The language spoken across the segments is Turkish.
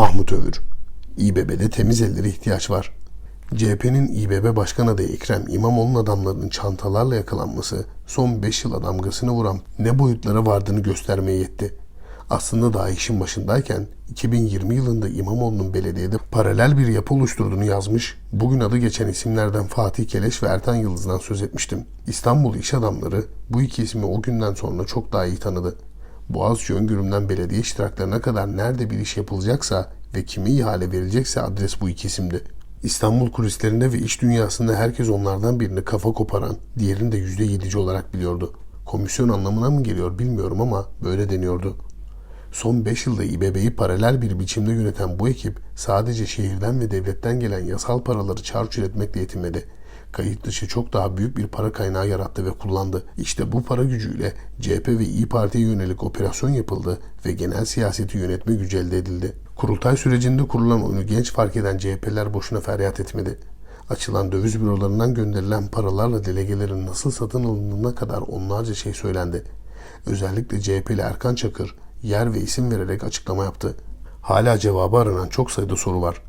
Mahmut Övür. İBB'de temiz ellere ihtiyaç var. CHP'nin İBB Başkan adayı Ekrem İmamoğlu'nun adamlarının çantalarla yakalanması son 5 yıla damgasını vuran ne boyutlara vardığını göstermeye yetti. Aslında daha işin başındayken 2020 yılında İmamoğlu'nun belediyede paralel bir yapı oluşturduğunu yazmış, bugün adı geçen isimlerden Fatih Keleş ve Ertan Yıldız'dan söz etmiştim. İstanbul iş adamları bu iki ismi o günden sonra çok daha iyi tanıdı. Boğaziçi öngörümden belediye iştiraklarına kadar nerede bir iş yapılacaksa ve kime ihale verilecekse adres bu iki. İstanbul kulislerinde ve iş dünyasında herkes onlardan birini kafa koparan, diğerini de yüzde yedici olarak biliyordu. Komisyon anlamına mı geliyor bilmiyorum ama böyle deniyordu. Son 5 yılda İBB'yi paralel bir biçimde yöneten bu ekip sadece şehirden ve devletten gelen yasal paraları çarçur etmekle yetinmedi. Kayıt dışı çok daha büyük bir para kaynağı yarattı ve kullandı. İşte bu para gücüyle CHP ve İyi Parti'ye yönelik operasyon yapıldı ve genel siyaseti yönetme gücü elde edildi. Kurultay sürecinde kurulan oyunu genç fark eden CHP'ler boşuna feryat etmedi. Açılan döviz bürolarından gönderilen paralarla delegelerin nasıl satın alındığına kadar onlarca şey söylendi. Özellikle CHP'li Erkan Çakır yer ve isim vererek açıklama yaptı. Hala cevabı aranan çok sayıda soru var.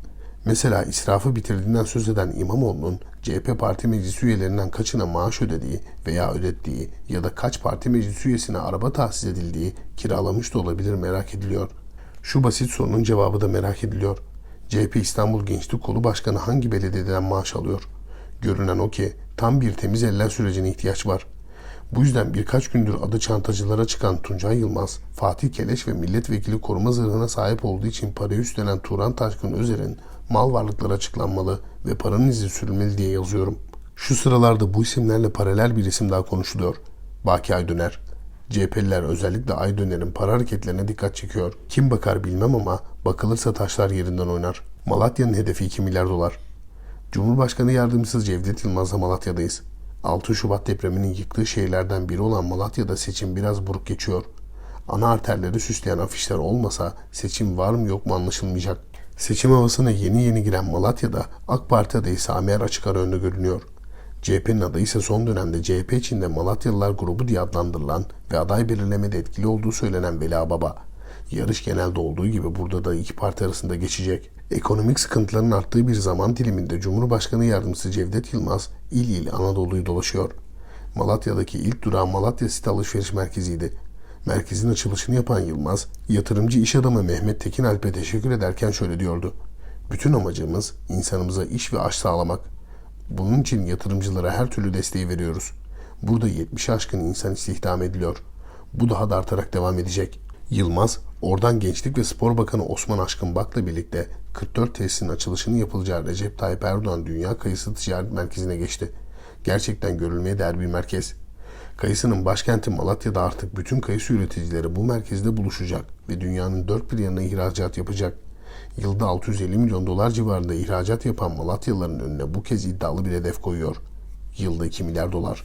Mesela israfı bitirdiğinden söz eden İmamoğlu'nun CHP parti meclis üyelerinden kaçına maaş ödediği veya ödettiği ya da kaç parti meclis üyesine araba tahsis edildiği kiralamış da olabilir merak ediliyor. Şu basit sorunun cevabı da merak ediliyor. CHP İstanbul Gençlik Kolu Başkanı hangi belediyeden maaş alıyor? Görünen o ki tam bir temiz eller sürecine ihtiyaç var. Bu yüzden birkaç gündür adı çantacılara çıkan Tuncay Yılmaz, Fatih Keleş ve milletvekili koruma zırhına sahip olduğu için parayı üstlenen Turan Taşkın Özer'in mal varlıkları açıklanmalı ve paranın izi sürülmeli diye yazıyorum. Şu sıralarda bu isimlerle paralel bir isim daha konuşuluyor. Baki Aydöner. CHP'liler özellikle Aydöner'in para hareketlerine dikkat çekiyor. Kim bakar bilmem ama bakılırsa taşlar yerinden oynar. Malatya'nın hedefi 2 milyar dolar. Cumhurbaşkanı Yardımcısı Cevdet Yılmaz'la Malatya'dayız. 6 Şubat depreminin yıktığı şehirlerden biri olan Malatya'da seçim biraz buruk geçiyor. Ana arterleri süsleyen afişler olmasa seçim var mı yok mu anlaşılmayacak. Seçim havasına yeni yeni giren Malatya'da AK Parti adayı Sami açık ara önde görünüyor. CHP'nin adayı ise son dönemde CHP içinde Malatyalılar grubu diye adlandırılan ve aday belirlemede etkili olduğu söylenen Vela Baba. Yarış genelde olduğu gibi burada da iki parti arasında geçecek. Ekonomik sıkıntıların arttığı bir zaman diliminde Cumhurbaşkanı Yardımcısı Cevdet Yılmaz il il Anadolu'yu dolaşıyor. Malatya'daki ilk durağı Malatya Site Alışveriş Merkezi'ydi. Merkezin açılışını yapan Yılmaz, yatırımcı iş adamı Mehmet Tekin Alp'e teşekkür ederken şöyle diyordu. Bütün amacımız insanımıza iş ve aş sağlamak. Bunun için yatırımcılara her türlü desteği veriyoruz. Burada 70 aşkın insan istihdam ediliyor. Bu daha da artarak devam edecek. Yılmaz, oradan Gençlik ve Spor Bakanı Osman Aşkın Bak'la birlikte 44 tesisin açılışının yapılacağı Recep Tayyip Erdoğan Dünya Kayısı Ticaret Merkezi'ne geçti. Gerçekten görülmeye değer bir merkez. Kayısının başkenti Malatya'da artık bütün kayısı üreticileri bu merkezde buluşacak ve dünyanın dört bir yanına ihracat yapacak. Yılda 650 milyon dolar civarında ihracat yapan Malatyalıların önüne bu kez iddialı bir hedef koyuyor. Yılda 2 milyar dolar.